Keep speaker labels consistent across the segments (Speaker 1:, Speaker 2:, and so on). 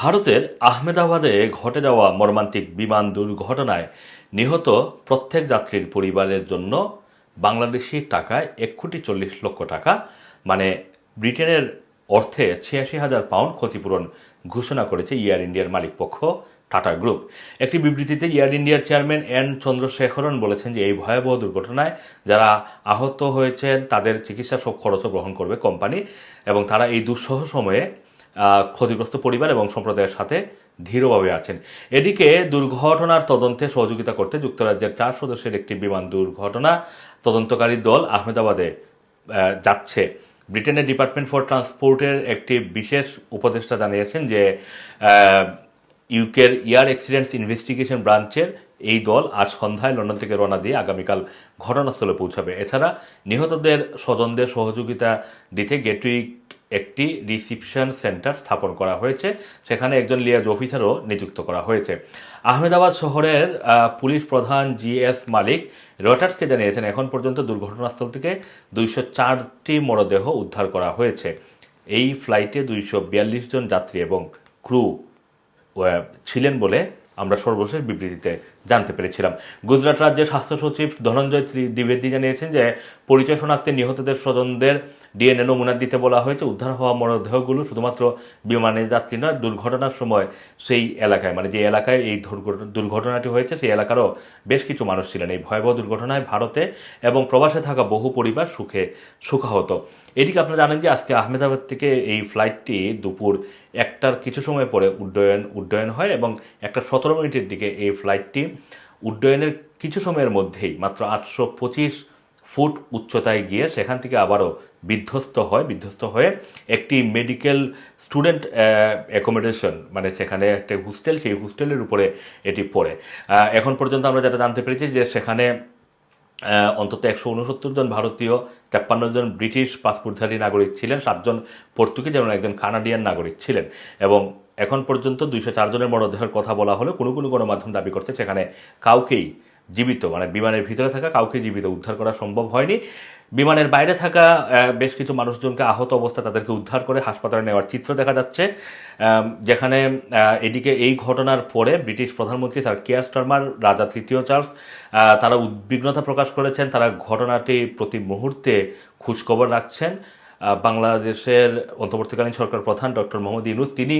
Speaker 1: ভারতের আহমেদাবাদে ঘটে যাওয়া মর্মান্তিক বিমান দুর্ঘটনায় নিহত প্রত্যেক যাত্রীর পরিবারের জন্য বাংলাদেশি টাকায় এক কোটি চল্লিশ লক্ষ টাকা মানে ব্রিটেনের অর্থে ছিয়াশি হাজার পাউন্ড ক্ষতিপূরণ ঘোষণা করেছে এয়ার ইন্ডিয়ার মালিকপক্ষ টাটা গ্রুপ। একটি বিবৃতিতে এয়ার ইন্ডিয়ার চেয়ারম্যান এন চন্দ্রশেখরন বলেছেন যে, এই ভয়াবহ দুর্ঘটনায় যারা আহত হয়েছেন, তাদের চিকিৎসা সব খরচও গ্রহণ করবে কোম্পানি এবং তারা এই দুঃসহ সময়ে ক্ষতিগ্রস্ত পরিবার এবং সম্প্রদায়ের সাথে ধীরভাবে আছেন। এদিকে দুর্ঘটনার তদন্তে সহযোগিতা করতে যুক্তরাজ্যের চার সদস্যের একটি বিমান দুর্ঘটনা তদন্তকারী দল আহমেদাবাদে যাচ্ছে। ব্রিটেনের ডিপার্টমেন্ট ফর ট্রান্সপোর্টের একটি বিশেষ উপদেষ্টা জানিয়েছেন যে ইউকের এয়ার অ্যাক্সিডেন্টস ইনভেস্টিগেশন ব্রাঞ্চের এই দল আজ সন্ধ্যায় লন্ডন থেকে রওনা দিয়ে আগামীকাল ঘটনাস্থলে পৌঁছাবে। এছাড়া নিহতদের স্বজনদের সহযোগিতা দিতে গেটুইক একটি রিসিপশন সেন্টার স্থাপন করা হয়েছে। সেখানে একজন লিয়াজ অফিসারও নিযুক্ত করা হয়েছে। আহমেদাবাদ শহরের পুলিশ প্রধান জি এস মালিক রয়টার্সকে জানিয়েছেন, এখন পর্যন্ত দুর্ঘটনাস্থল থেকে দুইশো চারটি মরদেহ উদ্ধার করা হয়েছে। এই ফ্লাইটে দুইশো বিয়াল্লিশ জন যাত্রী এবং ক্রু ছিলেন বলে আমরা সর্বশেষ বিবৃতিতে জানতে পেরেছিলাম। গুজরাট রাজ্যের স্বাস্থ্য সচিব ধনঞ্জয় দ্বিবেদী জানিয়েছেন যে, পরিচয় শনাক্তে নিহতদের স্বজনদের ডিএনএ নমুনা দিতে বলা হয়েছে। উদ্ধার হওয়া মরদেহগুলো শুধুমাত্র বিমানে যাত্রী নয়, দুর্ঘটনার সময় সেই এলাকায় মানে যে এলাকায় এই দুর্ঘট- দুর্ঘটনাটি হয়েছে, সেই এলাকারও বেশ কিছু মানুষ ছিলেন। এই ভয়াবহ দুর্ঘটনায় ভারতে এবং প্রবাসে থাকা বহু পরিবার সুখে সুখাহত। এদিকে আপনারা জানেন যে, আজকে আহমেদাবাদ থেকে এই ফ্লাইটটি দুপুর একটার কিছু সময় পরে উড্ডয়ন উড্ডয়ন হয় এবং একটা সতেরো মিনিটের দিকে এই ফ্লাইটটি উড্ডয়নের কিছু সময়ের মধ্যেই, মাত্র আটশো পঁচিশ ফুট উচ্চতায় গিয়ে সেখান থেকে আবারও বিধ্বস্ত হয়, বিধ্বস্ত হয়ে একটি মেডিকেল স্টুডেন্ট অ্যাকোমোডেশন মানে সেখানে একটা হোস্টেল সেই হোস্টেলের উপরে এটি পড়ে। এখন পর্যন্ত আমরা যেটা জানতে পেরেছি যে সেখানে অন্তত একশো উনসত্তর জন ভারতীয়, তেপ্পান্ন জন ব্রিটিশ পাসপোর্টধারী নাগরিক ছিলেন, সাতজন পর্তুগিজ এবং একজন কানাডিয়ান নাগরিক ছিলেন এবং এখন পর্যন্ত দুইশো চারজনের মরদেহের কথা বলা হলে কোনো কোনো গণমাধ্যম দাবি করছে সেখানে কাউকেই জীবিত মানে বিমানের ভিতরে থাকা কাউকে জীবিত উদ্ধার করা সম্ভব হয়নি। বিমানের বাইরে থাকা বেশ কিছু মানুষজনকে আহত অবস্থা তাদেরকে উদ্ধার করে হাসপাতালে নেওয়ার চিত্র দেখা যাচ্ছে। যেখানে এদিকে এই ঘটনার পরে ব্রিটিশ প্রধানমন্ত্রী স্যার কেয়ার স্টারমার, রাজা তৃতীয় চার্লস তারা উদ্বিগ্নতা প্রকাশ করেছেন, তারা ঘটনাটি প্রতি মুহূর্তে খোঁজখবর রাখছেন। বাংলাদেশের অন্তর্বর্তীকালীন সরকার প্রধান ডক্টর মোহাম্মদ ইউনুস, তিনি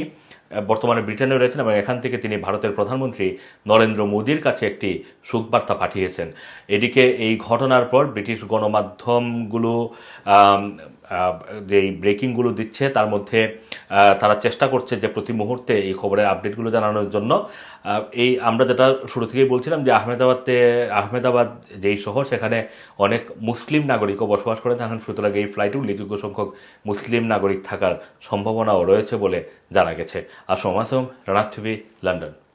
Speaker 1: বর্তমানে ব্রিটেনে রয়েছেন এবং এখান থেকে তিনি ভারতের প্রধানমন্ত্রী নরেন্দ্র মোদীর কাছে একটি সুখবার্তা পাঠিয়েছেন। এদিকে এই ঘটনার পর ব্রিটিশ গণমাধ্যমগুলো আম, আহ, যে ব্রেকিংগুলো দিচ্ছে তার মধ্যে তারা চেষ্টা করছে যে প্রতি মুহূর্তে এই খবরের আপডেটগুলো জানানোর জন্য। এই আমরা যেটা শুরু থেকেই বলছিলাম যে আহমেদাবাদে আহমেদাবাদ যেই শহর সেখানে অনেক মুসলিম নাগরিকও বসবাস করে। থাকেন সুতরাং এই ফ্লাইটে উল্লেখযোগ্য সংখ্যক মুসলিম নাগরিক থাকার সম্ভাবনাও রয়েছে বলে জানা গেছে। আসম আসম রানার টিভি লন্ডন।